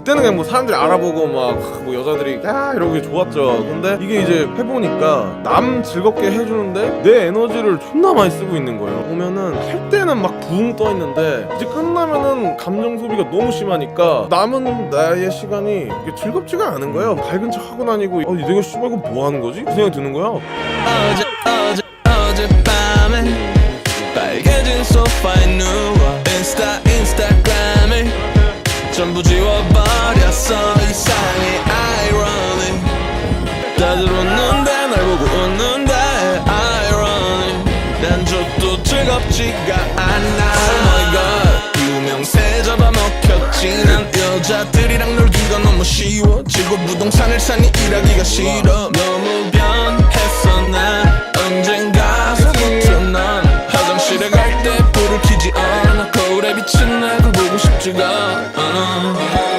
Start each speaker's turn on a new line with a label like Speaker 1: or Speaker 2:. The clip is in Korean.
Speaker 1: 그때는 그냥 뭐 사람들이 알아보고 막 뭐 여자들이 야 이러고 게 좋았죠. 근데 이게 이제 해보니까 남 즐겁게 해주는데 내 에너지를 존나 많이 쓰고 있는 거예요. 보면은 할 때는 막 붕 떠 있는데 이제 끝나면은 감정 소비가 너무 심하니까 남은 나의 시간이 이게 즐겁지가 않은 거예요. 밝은 척 하고 다니고 어 내가 씨발 이거 뭐 하는 거지? 그 생각이 드는 거야.
Speaker 2: 어제 어제 어젯밤에 빨개진 소파에 누워 인스타 인스타그램을 전부 지워 즐겁지가 않아. Oh my god 유명세 잡아먹혔지 난 여자들이랑 놀기가 너무 쉬워 즐거 부동산을 사니 일하기가 싫어. 너무 변했어 난 언젠가 서부터 난 화장실에 갈 때 불을 켜지 않아. 거울에 비친 나를 보고 싶지가 않아